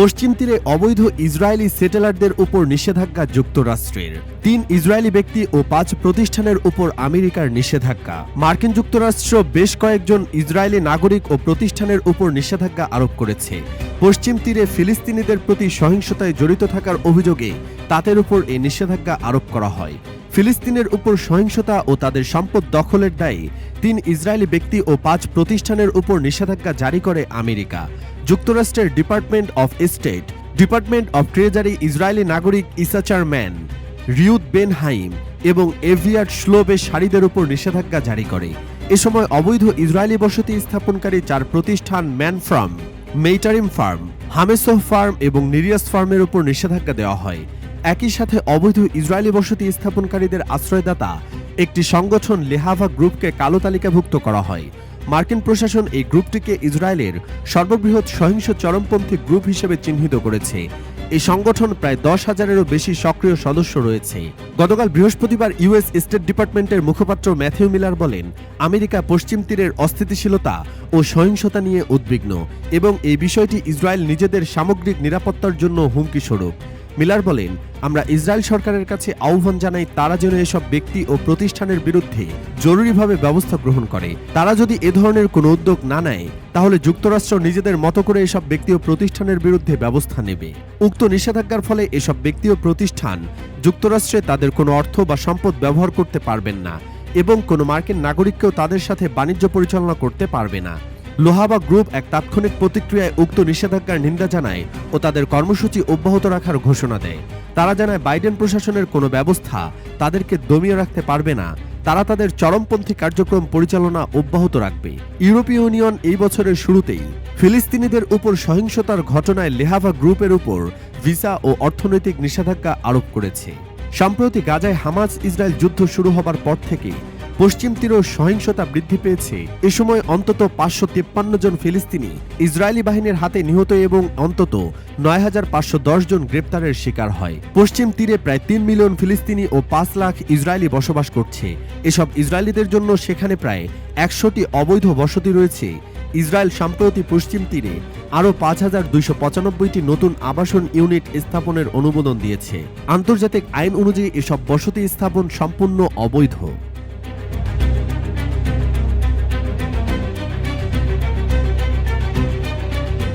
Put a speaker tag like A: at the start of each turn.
A: পশ্চিম তীরে অবৈধ ইসরায়েলি সেটেলারদের উপর নিষেধাজ্ঞা যুক্তরাষ্ট্রের। তিন ইসরায়েলি ব্যক্তি ও পাঁচ প্রতিষ্ঠানের উপর আমেরিকার নিষেধাজ্ঞা। মার্কিন যুক্তরাষ্ট্র বেশ কয়েকজন ইসরায়েলি নাগরিক ও প্রতিষ্ঠানের উপর নিষেধাজ্ঞা আরোপ করেছে। পশ্চিম তীরে ফিলিস্তিনিদের প্রতি সহিংসতায় জড়িত থাকার অভিযোগে তাদের উপর এই নিষেধাজ্ঞা আরোপ করা হয়। ফিলিস্তিনের উপর সহিংসতা ও তাদের সম্পদ দখলের দায়ে তিন ইসরায়েলি ব্যক্তি ও পাঁচ প্রতিষ্ঠানের উপর নিষেধাজ্ঞা জারি করে আমেরিকা। যুক্তরাষ্ট্রের department of state department of treasury Israeli নাগরিক ইসাচার ম্যান রিউদ বেন হাইম এবং এভিয়ার শ্লোবে শাড়িদের উপর নিষেধাজ্ঞা জারি করে। এ সময় অবৈধ ইসরায়েলি বসতি স্থাপনকারী চার প্রতিষ্ঠান Mann farm Meitarim farm, Hamesoh farm এবং নিরিয়াস ফার্মের উপর নিষেধাজ্ঞা দেওয়া হয়। একই সাথে অবৈধ ইসরায়েলি বসতি স্থাপনকারীদের আশ্রয়দাতা একটি সংগঠন লেহাভা গ্রুপকে কালো তালিকাভুক্ত করা হয়। মার্কিন প্রশাসন এই গ্রুপটিকে ইসরায়েলের সর্ববৃহৎ সহিংস চরমপন্থী গ্রুপ হিসেবে চিহ্নিত করেছে। এই সংগঠন প্রায় দশ হাজারেরও বেশি সক্রিয় সদস্য রয়েছে। গতকাল বৃহস্পতিবার ইউএস স্টেট ডিপার্টমেন্টের মুখপাত্র ম্যাথিউ মিলার বলেন, আমেরিকা পশ্চিম তীরের অস্থিতিশীলতা ও সহিংসতা নিয়ে উদ্বিগ্ন এবং এই বিষয়টি ইসরায়েল নিজেদের সামগ্রিক নিরাপত্তার জন্য হুমকি স্বরূপ মিলার বলেন, আমরা ইসরায়েল সরকারের কাছে আহ্বান জানাই তারা যেন এসব ব্যক্তি ও প্রতিষ্ঠানের বিরুদ্ধে জরুরিভাবে ব্যবস্থা গ্রহণ করে। তারা যদি এ ধরনের কোনো উদ্যোগ না নেয়, তাহলে যুক্তরাষ্ট্র নিজেদের মতো করে এসব ব্যক্তি ও প্রতিষ্ঠানের বিরুদ্ধে ব্যবস্থা নেবে। উক্ত নিষেধাজ্ঞার ফলে এসব ব্যক্তি ও প্রতিষ্ঠান যুক্তরাষ্ট্রে তাদের কোনো অর্থ বা সম্পদ ব্যবহার করতে পারবেন না এবং কোনো মার্কিন নাগরিককেও তাদের সাথে বাণিজ্য পরিচালনা করতে পারবে না। লোহাবা গ্রুপ এক তাৎক্ষণিক প্রতিক্রিয়ায় উক্ত নিষেধাজ্ঞার নিন্দা জানায় ও তাদের কর্মসূচি অব্যাহত রাখার ঘোষণা দেয়। তারা জানায়, বাইডেন প্রশাসনের কোনো ব্যবস্থা তাদেরকে দমিয়ে রাখতে পারবে না। তারা তাদের চরমপন্থী কার্যক্রম পরিচালনা অব্যাহত রাখবে। ইউরোপীয় ইউনিয়ন এই বছরের শুরুতেই ফিলিস্তিনিদের উপর সহিংসতার ঘটনায় লেহাভা গ্রুপের উপর ভিসা ও অর্থনৈতিক নিষেধাজ্ঞা আরোপ করেছে। সম্প্রতি গাজায় হামাজ ইসরায়েল যুদ্ধ শুরু হবার পর থেকে পশ্চিম তীরেও সহিংসতা বৃদ্ধি পেয়েছে। এ সময় অন্তত পাঁচশো তিপ্পান্ন জন ফিলিস্তিনি ইসরায়েলি বাহিনীর হাতে নিহত এবং অন্তত নয় হাজার পাঁচশো দশ জন গ্রেপ্তারের শিকার হয়। পশ্চিম তীরে প্রায় তিন মিলিয়ন ফিলিস্তিনি ও পাঁচ লাখ ইসরায়েলি বসবাস করছে। এসব ইসরায়েলিদের জন্য সেখানে প্রায় একশোটি অবৈধ বসতি রয়েছে। ইসরায়েল সম্প্রতি পশ্চিম তীরে আরও পাঁচ হাজার দুইশো পঁচানব্বইটি নতুন আবাসন ইউনিট স্থাপনের অনুমোদন দিয়েছে। আন্তর্জাতিক আইন অনুযায়ী এসব বসতি স্থাপন সম্পূর্ণ অবৈধ।